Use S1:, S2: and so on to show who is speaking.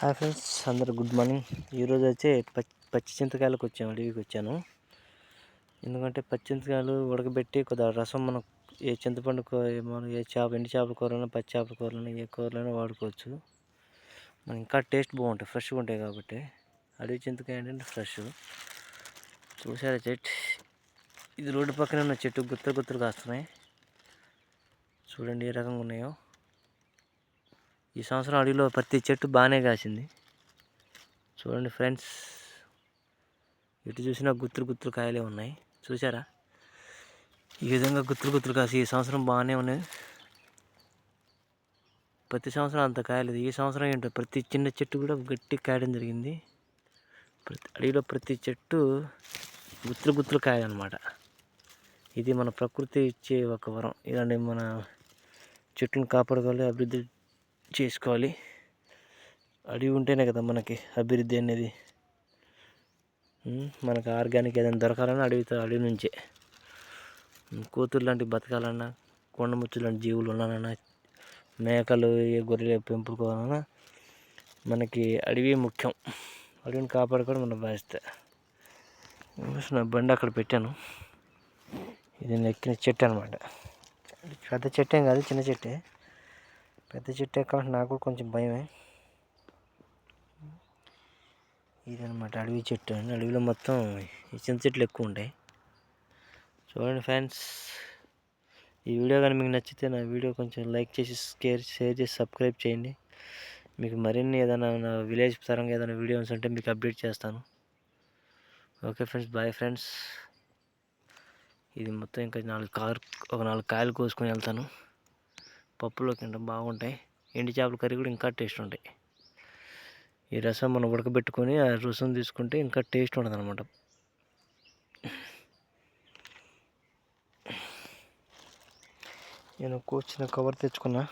S1: Hi friends అందరు good morning. ఈరోజు అయితే పచ్చి పచ్చి చింతకాయలకు వచ్చాము అడవికి వచ్చాను. ఎందుకంటే పచ్చి చింతకాయలు ఉడకబెట్టి కొద్దిగా రసం మనం ఏ చింతపండు మనం ఏ చేప ఎండి చేపల కూరలైనా పచ్చి చేపల కూరలైనా ఏ కూరలైనా వాడుకోవచ్చు. మనం ఇంకా టేస్ట్ బాగుంటాయి ఫ్రెష్గా ఉంటాయి కాబట్టి. అడవి చింతకాయ ఏంటంటే ఫ్రెష్. చూసారా చెట్టు ఇది రోడ్డు పక్కన ఉన్న చెట్టు గుత్తలు గుత్తలు కాస్తున్నాయి. చూడండి ఏ రకంగా ఉన్నాయో. ఈ సంవత్సరం అడవిలో ప్రతి చెట్టు బాగానే కాసింది. చూడండి ఫ్రెండ్స్ ఎటు చూసినా గుత్తులు గుత్తులు కాయలే ఉన్నాయి. చూసారా ఈ విధంగా గుత్తులు గుత్తులు కాసి ఈ సంవత్సరం బాగానే ఉన్నాయి ప్రతి సంవత్సరం అంత కాయలేదు. ఈ సంవత్సరం ఏంటో ప్రతి చిన్న చెట్టు కూడా గట్టి కాయడం జరిగింది. ప్రతి అడవిలో ప్రతి చెట్టు గుత్తులు గుత్తులు కాయాలన్నమాట ఇది మన ప్రకృతి ఇచ్చే ఒక వరం. ఇలాంటి మన చెట్లను కాపాడుకోవాలి అభివృద్ధి చేసుకోవాలి. అడవి ఉంటేనే కదా మనకి అభివృద్ధి అనేది. మనకు ఆర్గానిక్ ఏదైనా దొరకాలన్నా అడవితో అడవి నుంచే. కోతులు లాంటి బతకాలన్నా కొండముచ్చు లాంటి జీవులు ఉన్నానన్నా మేకలు ఏ గొర్రెలు పెంపుకోవాలన్నా మనకి అడవి ముఖ్యం. అడవిని కాపాడుకోవడం మన బాధ్యత. నా బండి అక్కడ పెట్టాను. ఇది ఎక్కిన చెట్టు అనమాట పెద్ద చెట్టేం కాదు చిన్న చెట్టే. పెద్ద చెట్టు ఎక్కాలంటే నాకు కూడా కొంచెం భయమే. ఇదనమాట అడవి చెట్టు అండి. అడవిలో మొత్తం ఈ చిన్న చెట్లు ఎక్కువ ఉంటాయి. చూడండి ఫ్రెండ్స్ ఈ వీడియో కానీ మీకు నచ్చితే నా వీడియో కొంచెం లైక్ చేసి షేర్ షేర్ చేసి సబ్స్క్రైబ్ చేయండి. మీకు మరిన్ని ఏదైనా నా విలేజ్ పరంగా ఏదైనా వీడియోస్ ఉంటే మీకు అప్డేట్ చేస్తాను. Okay friends bye friends. ఇది మొత్తం ఇంకా నాలుగు కార్ ఒక నాలుగు కాయలు కోసుకొని వెళ్తాను. పప్పులో తింటాం బాగుంటాయి. ఎండి చేపల కర్రీ కూడా ఇంకా టేస్ట్ ఉంటాయి. ఈ రసం మనం ఉడకబెట్టుకొని ఆ రసం తీసుకుంటే ఇంకా టేస్ట్ ఉండదు అనమాట నేను కూర్చున్న కవర్ తెచ్చుకున్నా.